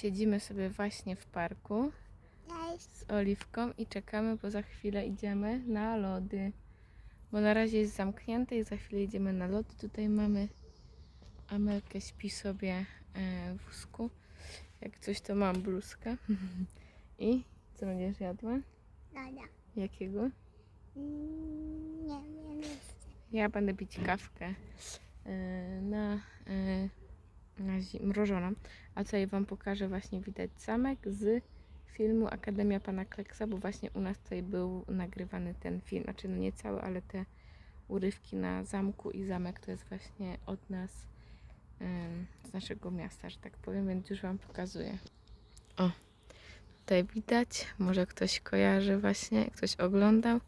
siedzimy sobie właśnie w parku z Oliwką i czekamy, bo za chwilę idziemy na lody. Bo na razie jest zamknięte i za chwilę idziemy na lody. Tutaj mamy Amelkę śpi sobie e, w wózku. Jak coś to mam bluzkę. I co będziesz jadła? Dada. Jakiego? Mm, Nie wiem. Ja będę pić kawkę e, na, na zi- mrożoną. A tutaj Wam pokażę właśnie widać zamek z filmu Akademia Pana Kleksa, bo właśnie u nas tutaj był nagrywany ten film. Znaczy no nie cały, ale te urywki na zamku i zamek to jest właśnie od nas z naszego miasta, że tak powiem, więc już Wam pokazuję. O, tutaj widać, może ktoś kojarzy właśnie, ktoś oglądał.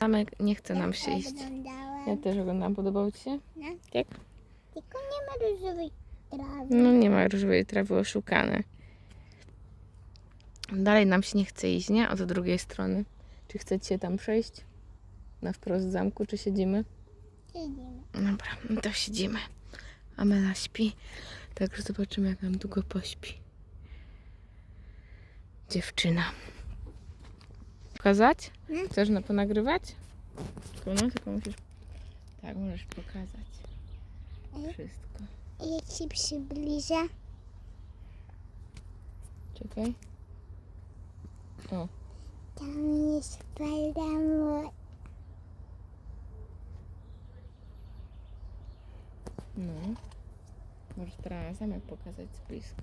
Zamek nie chce nam się iść. Oglądałem. Ja też oglądam. Podobał Ci się? No. Tak? Tylko nie ma różowej trawy. No nie ma różowej trawy oszukane. Dalej nam się nie chce iść, nie? Od drugiej strony. Czy chcecie tam przejść? Na wprost z zamku, czy siedzimy? Siedzimy. Dobra, no to siedzimy. Amela śpi. Także zobaczymy, jak nam długo pośpi. Dziewczyna. Pokazać? Nie. Chcesz na ponagrywać? Tylko no, tylko musisz... Tak, możesz pokazać. Mhm. Wszystko. Jak się przybliża, Czekaj. O, tam jest pełna no. Możesz teraz zamek pokazać z bliska.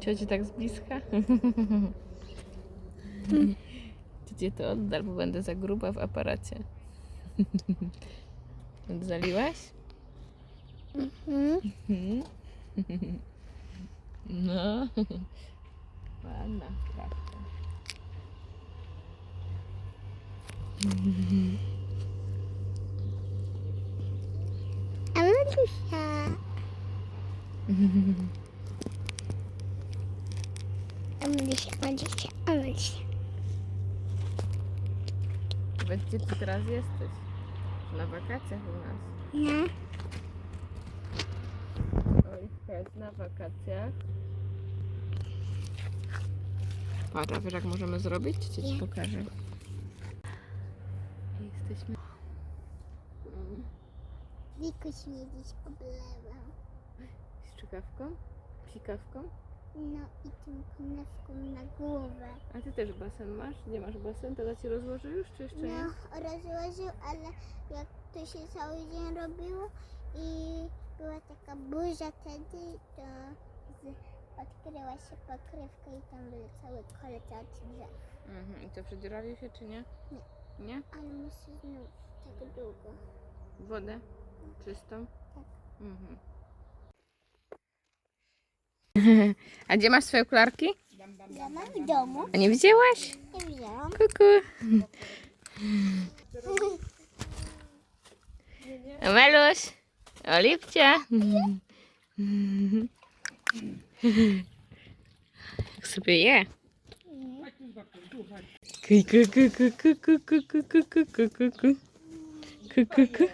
Cioci tak z bliska? Gdzie to oddal, bo będę za gruba w aparacie. Zaliłaś? Mhm. No. Ładna prawda. A Marysia. A Marysia, Marysia, a Powiedz, gdzie ty teraz jesteś? Na wakacjach u nas. No. Oliwka jest na wakacjach. Patrz, a wiesz jak możemy zrobić? Czy ci Nie. pokażę? Jesteśmy... Wikuś mnie dziś oblewał. Z czykawką? Psikawką? No i tym konewką na głowę. A ty też basen masz? Gdzie masz basen? Tata ci rozłoży już, czy jeszcze nie? No, rozłożył, ale jak to się cały dzień robiło i była taka burza wtedy, to z, odkryła się pokrywka i tam były całe kolce od drzew. Mhm. I to przedziurawił się, czy nie? Nie. Nie? Ale musi znów tak długo. Wodę? Czystą? Tak. Mhm. A gdzie masz swoje okularki? Ja mam w domu. A nie wzięłaś? Nie widziałam. Kuku. Meluś, olipcia. Jak sobie je. Kuku, kuku, kuku, kuku, kuku, kuku, kuku. Kuku, kuku.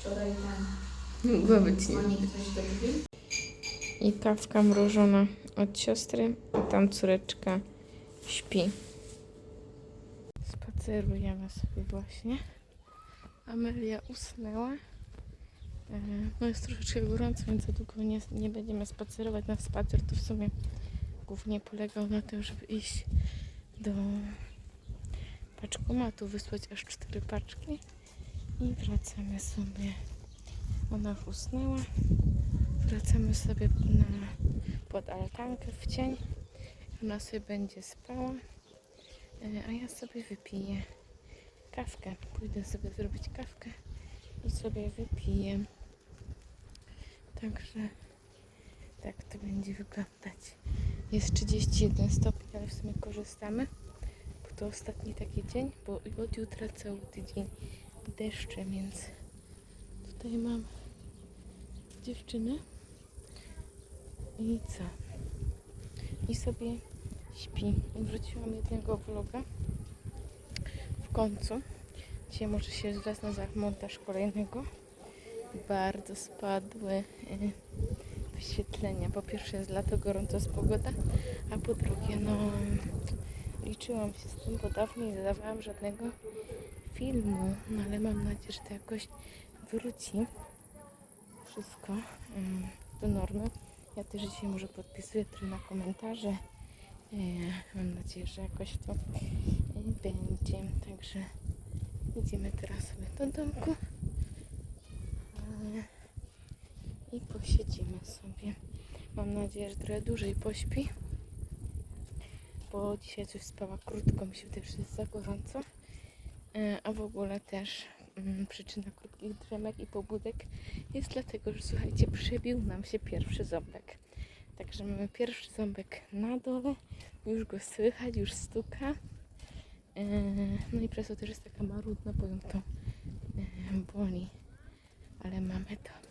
Wczoraj tam Głowy ci nie I kawka mrożona od siostry, a tam córeczka śpi. Spacerujemy sobie właśnie. Amelia usnęła. E, No jest troszeczkę gorąco, więc za długo nie, nie będziemy spacerować. Nasz spacer to w sumie głównie polegał na tym, żeby iść do paczkomatu, wysłać aż cztery paczki i wracamy sobie. Ona już usnęła. Wracamy sobie na, pod altankę w cień. Ona sobie będzie spała, e, a ja sobie wypiję kawkę. Pójdę sobie zrobić kawkę i sobie wypiję. Także tak to będzie wyglądać. Jest 31 stopni, ale w sumie korzystamy, bo to ostatni taki dzień, bo od jutra cały tydzień deszcze, więc tutaj mam dziewczynę. I co? I sobie śpi. Wrzuciłam jednego vloga, w końcu. Dzisiaj może się wezmę za montaż kolejnego. Bardzo spadły e, wyświetlenia. Po pierwsze jest lato, gorąco jest pogoda, a po drugie no liczyłam się z tym, bo dawno nie dodawałam żadnego filmu, no ale mam nadzieję, że to jakoś wróci wszystko em, do normy. Ja też dzisiaj może podpisuję trochę na komentarze. E, Mam nadzieję, że jakoś to będzie. Także idziemy teraz sobie do domku E, i posiedzimy sobie. Mam nadzieję, że trochę dłużej pośpi, bo dzisiaj coś spała krótko, mi się że jest za gorąco. E, A w ogóle też mm, przyczyna krótkich dremek i pobudek jest dlatego, że słuchajcie, przebił nam się pierwszy ząbek. Także mamy pierwszy ząbek na dole, już go słychać, już stuka. E, No i przez to też jest taka marudna, bo ją to e, boli. Ale mamy to.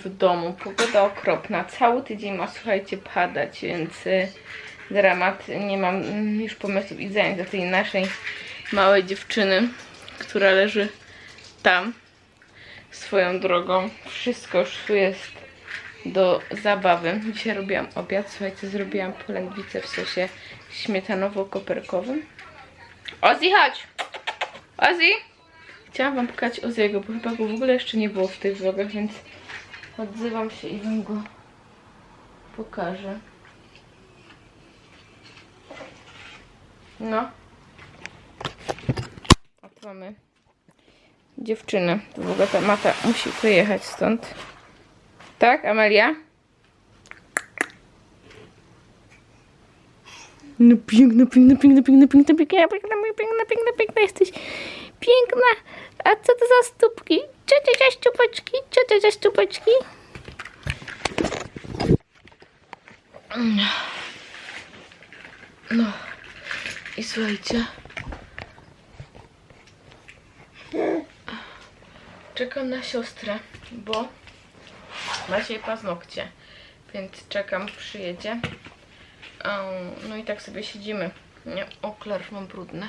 W domu, pogoda okropna. Cały tydzień ma, słuchajcie, padać, więc y, dramat. Nie mam już pomysłów i zajęć dla tej naszej małej dziewczyny, która leży tam swoją drogą. Wszystko już tu jest do zabawy. Dzisiaj robiłam obiad, słuchajcie, zrobiłam polędwicę w sosie śmietanowo-koperkowym. Ozzy, chodź! Ozzy! Chciałam wam pokazać Oziego, bo chyba go w ogóle jeszcze nie było w tych vlogach, więc odzywam się i wam go pokażę. No. A tu mamy dziewczynę. To w ogóle ta mata musi wyjechać stąd. Tak, Amelia? No piękna, piękna, piękna, piękna, piękna, piękna, piękna, piękna, piękna, piękna jesteś. Piękna. A co to za stópki? To za stópeczki? To za stópeczki? No. I słuchajcie. Czekam na siostrę, bo ma dzisiaj paznokcie. Więc czekam, przyjedzie. No i tak sobie siedzimy. Nie, oklar mam brudne.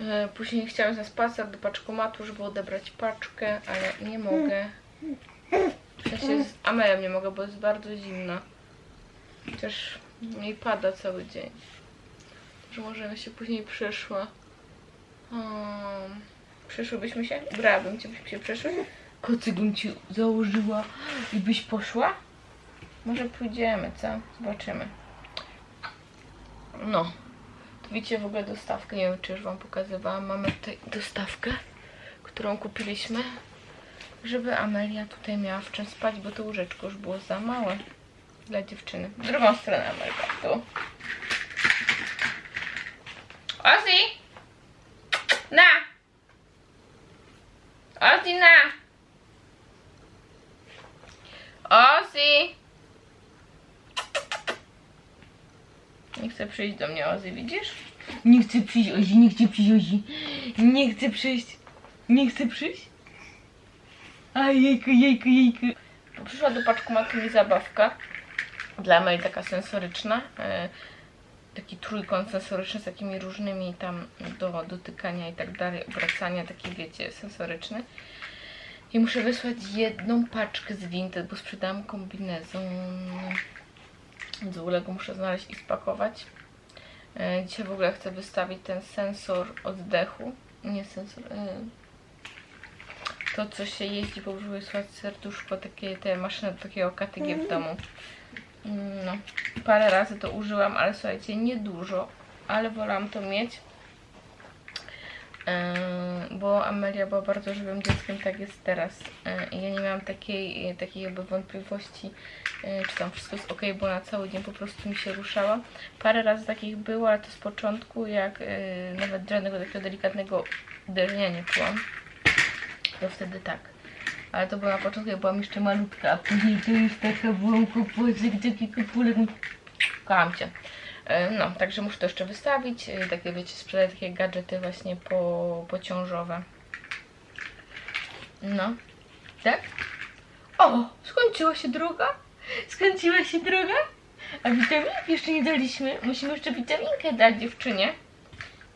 E, Później chciałam na spacer do paczkomatu, żeby odebrać paczkę, ale nie mogę. W sensie z Amelem nie mogę, bo jest bardzo zimno. Chociaż mi pada cały dzień. Że możemy się później przeszła. Um, przeszłybyśmy się? Ubrałabym cię, byśmy się przeszły? Kocy bym ci założyła i byś poszła? Może pójdziemy, co? Zobaczymy. No. Widzicie w ogóle dostawkę, nie wiem czy już wam pokazywałam. Mamy tutaj dostawkę, którą kupiliśmy, żeby Amelia tutaj miała w czym spać, bo to łóżeczko już było za małe dla dziewczyny. W drugą stronę Amelka, tu. Ozzy! Na! Ozzy, na! Ozzy! Nie chce przyjść do mnie Ozzy, widzisz? Nie chce przyjść Ozzy, nie chce przyjść Ozzy. Nie chce przyjść. Nie chce przyjść? A jejku, jejku, jejku. Przyszła do paczkomatu mi zabawka. Dla mnie taka sensoryczna. E, taki trójkąt sensoryczny z takimi różnymi tam do dotykania i tak dalej, obracania, taki wiecie, sensoryczny. I muszę wysłać jedną paczkę z Vinted, bo sprzedałam kombinezon. Ogóle go muszę znaleźć i spakować. E, Dzisiaj w ogóle chcę wystawić ten sensor oddechu. Nie sensor. e, To, co się jeździ brzuchu i słychać serduszko, takie te maszyny do takiego KTG w domu. Mm, No, parę razy to użyłam, ale słuchajcie, nie dużo, ale wolałam to mieć. E, Bo Amelia była bardzo żywym dzieckiem, tak jest teraz. E, ja nie miałam takiej, takiej jakby wątpliwości, e, czy tam wszystko jest ok, bo na cały dzień po prostu mi się ruszała. Parę razy takich było, ale to z początku, jak e, nawet żadnego takiego delikatnego uderzenia nie czułam. To wtedy tak. Ale to było na początku, jak byłam jeszcze malutka, a później to już taka byłam kopocek, taki kopulek. Kocham Cię. E, No, także muszę to jeszcze wystawić. E, Takie, wiecie, sprzedaję takie gadżety właśnie po, pociążowe. No. Tak? O, skończyła się droga? Skończyła się droga? A witaminki jeszcze nie daliśmy. Musimy jeszcze witaminkę dać dziewczynie.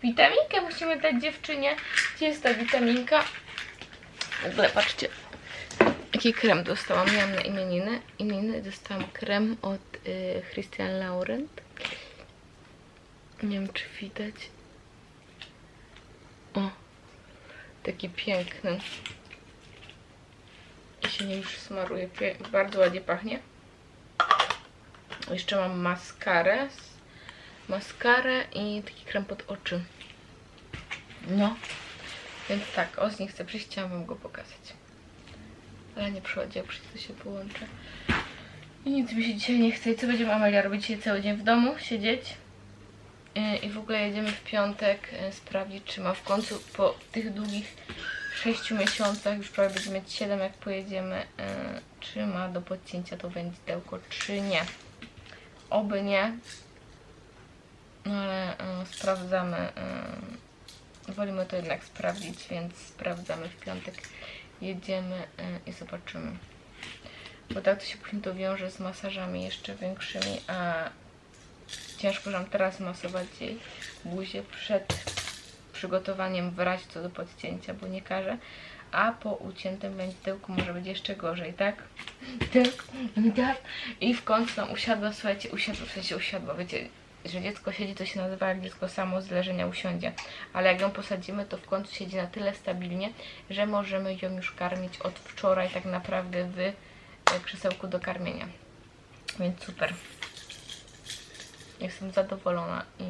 Witaminkę musimy dać dziewczynie. Gdzie jest ta witaminka? W ogóle patrzcie, jaki krem dostałam. Miałam na imieniny. Imieniny dostałam krem od y, Christian Laurent. Nie wiem, czy widać. O, taki piękny. I się nim już smaruje. Bardzo ładnie pachnie. Jeszcze mam maskarę. Maskarę i taki krem pod oczy. No. Więc tak, o z nie chcę przyjść, chciałam wam go pokazać. Ale nie przychodzi, jak przyjdzie to się połączę. I nic mi się dzisiaj nie chce. I co będziemy Amelia robić dzisiaj cały dzień w domu? Siedzieć? Yy, I w ogóle jedziemy w piątek yy, sprawdzić, czy ma w końcu po tych długich 6 miesiącach, już prawie będziemy mieć 7 jak pojedziemy, yy, czy ma do podcięcia to wędzidełko, czy nie. Oby nie. No ale sprawdzamy. Wolimy to jednak sprawdzić, więc sprawdzamy w piątek. Jedziemy i zobaczymy. Bo tak to się później to wiąże z masażami jeszcze większymi, a ciężko nam teraz masować jej buzię przed przygotowaniem w razie co do podcięcia, bo nie każe. A po uciętym wędzidełku może być jeszcze gorzej, tak? Tak, tak. I w końcu nam usiadła, słuchajcie, usiadła, w sensie usiadła, wiecie, że dziecko siedzi, to się nazywa jak dziecko samo z leżenia usiądzie. Ale jak ją posadzimy, to w końcu siedzi na tyle stabilnie, że możemy ją już karmić od wczoraj tak naprawdę w e, krzesełku do karmienia. Więc super. Jestem zadowolona i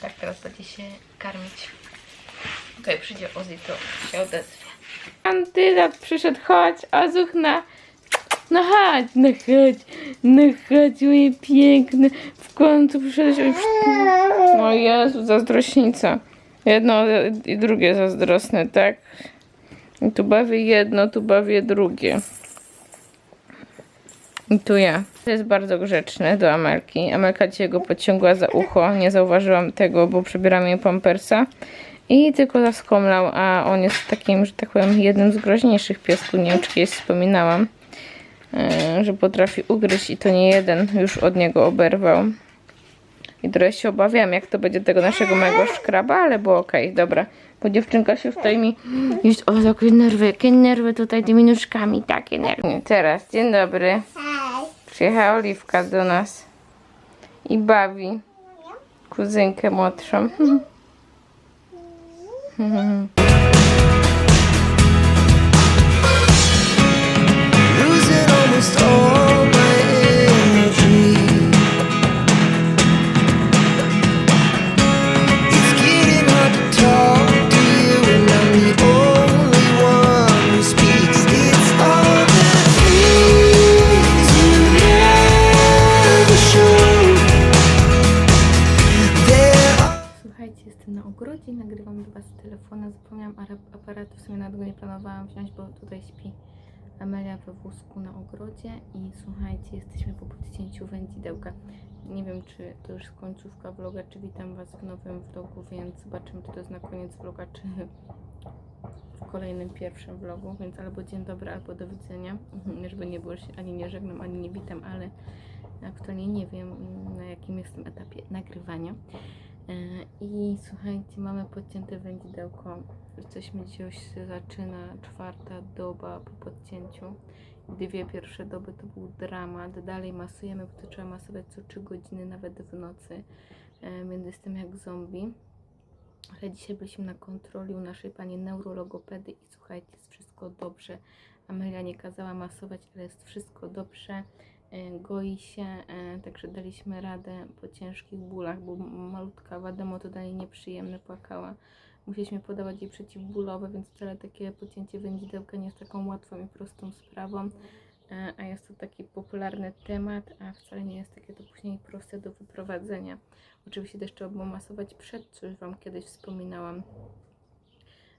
tak teraz będzie się karmić. Okej, przyjdzie Ozzy, to się odezwie. Kandydat przyszedł, chodź, Azuch na... No chodź, no chodź, no chodź, moje piękne. W końcu przyszedłeś. O Jezu, zazdrośnica. Jedno i drugie zazdrosne, tak? Tu bawię jedno, tu bawię drugie. I tu ja. To jest bardzo grzeczne do Amelki. Amelka dzisiaj go podciągła za ucho. Nie zauważyłam tego, bo przebieram jej pampersa. I tylko zaskomlał, a on jest takim, że tak powiem, jednym z groźniejszych piesków. Nie wiem, czy kiedyś wspominałam, e, że potrafi ugryźć i to nie jeden już od niego oberwał. I trochę się obawiam, jak to będzie tego naszego małego szkraba, ale było okej, dobra. Bo dziewczynka się tutaj mi... Jest, o, jakie nerwy, jakie nerwy tutaj tymi nóżkami, takie nerwy. Teraz, dzień dobry. Przyjechała Oliwka do nas i bawi kuzynkę młodszą. Planowałam wziąć, bo tutaj śpi Amelia we wózku na ogrodzie i słuchajcie, jesteśmy po podcięciu wędzidełka. Nie wiem, czy to już końcówka vloga, czy witam Was w nowym vlogu, więc zobaczymy, czy to jest na koniec vloga, czy w kolejnym pierwszym vlogu, więc albo dzień dobry, albo do widzenia, Mhm, żeby nie było, się ani nie żegnam, ani nie witam, ale aktualnie nie wiem, na jakim jestem etapie nagrywania. E, I słuchajcie, mamy podcięte wędzidełko. Jesteśmy dzisiaj się zaczyna czwarta doba po podcięciu. Dwie pierwsze doby to był dramat. Dalej masujemy, bo to trzeba masować co 3 godziny, nawet w nocy. e, więc jestem jak zombie. Ale dzisiaj byliśmy na kontroli u naszej pani neurologopedy i słuchajcie, jest wszystko dobrze. Amelia nie kazała masować, ale jest wszystko dobrze. E, Goi się, e, także daliśmy radę po ciężkich bólach, bo malutka Wademo to dalej nieprzyjemne, płakała. Musieliśmy podawać jej przeciwbólowe, więc wcale takie pocięcie wędzidełka nie jest taką łatwą i prostą sprawą. E, A jest to taki popularny temat, a wcale nie jest takie to później proste do wyprowadzenia. Oczywiście też trzeba było masować przed, co już Wam kiedyś wspominałam.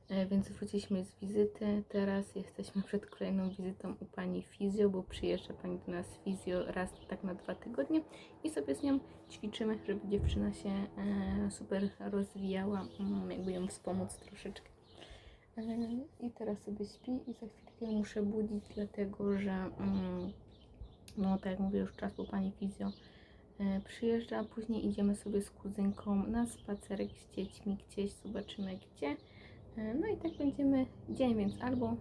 E, Więc wróciliśmy z wizyty. Teraz jesteśmy przed kolejną wizytą u pani fizjo, bo przyjeżdża pani do nas fizjo raz tak na dwa tygodnie i sobie z nią ćwiczymy, żeby dziewczyna się e, super rozwijała, mm, jakby ją wspomóc troszeczkę. E, I teraz sobie śpi i za chwilkę muszę budzić, dlatego że mm, no tak jak mówię już czas, bo pani fizjo przyjeżdża, później idziemy sobie z kuzynką na spacerek z dziećmi gdzieś, zobaczymy gdzie. E, No i tak będziemy dzień, więc albo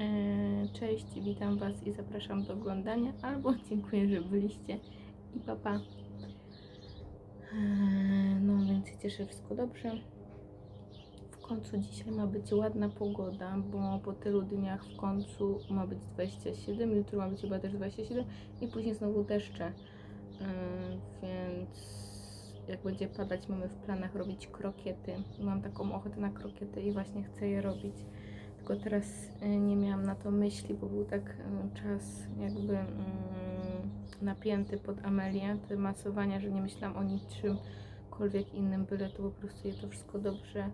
e, cześć, witam Was i zapraszam do oglądania, albo dziękuję, że byliście i papa. Pa. E, No więc się cieszę, wszystko dobrze. W końcu dzisiaj ma być ładna pogoda, bo po tylu dniach w końcu ma być 27, jutro ma być chyba też 27 i później znowu deszcze. Więc jak będzie padać, mamy w planach robić krokiety. Mam taką ochotę na krokiety i właśnie chcę je robić. Tylko teraz e, nie miałam na to myśli, bo był tak e, czas jakby mm, napięty pod Amelię, te masowania, że nie myślałam o niczymkolwiek innym, byle to po prostu je to wszystko dobrze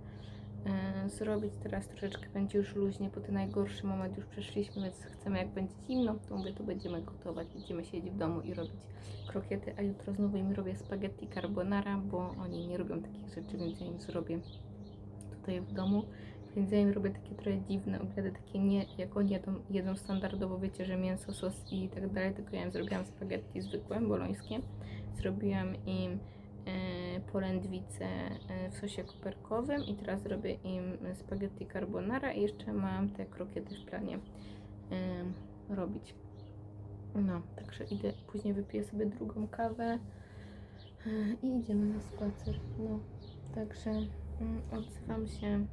zrobić. Teraz troszeczkę będzie już luźnie, bo ten najgorszy moment już przeszliśmy, więc chcemy jak będzie zimno, to mówię, to będziemy gotować, będziemy siedzieć w domu i robić krokiety, a jutro znowu im robię spaghetti carbonara, bo oni nie robią takich rzeczy, więc ja im zrobię tutaj w domu. Więc ja im robię takie trochę dziwne obiady, takie nie, jak oni jedzą, jedzą standardowo, wiecie, że mięso, sos i tak dalej, tylko ja im zrobiłam spaghetti zwykłe, bolońskie. Zrobiłam im e, polędwice e, w sosie koperkowym i teraz robię im spaghetti carbonara i jeszcze mam te krokiety w planie e, robić. No, także idę, później wypiję sobie drugą kawę e, i idziemy na spacer. No, także mm, odzywam się.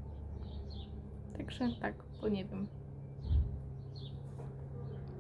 Także tak, bo nie wiem.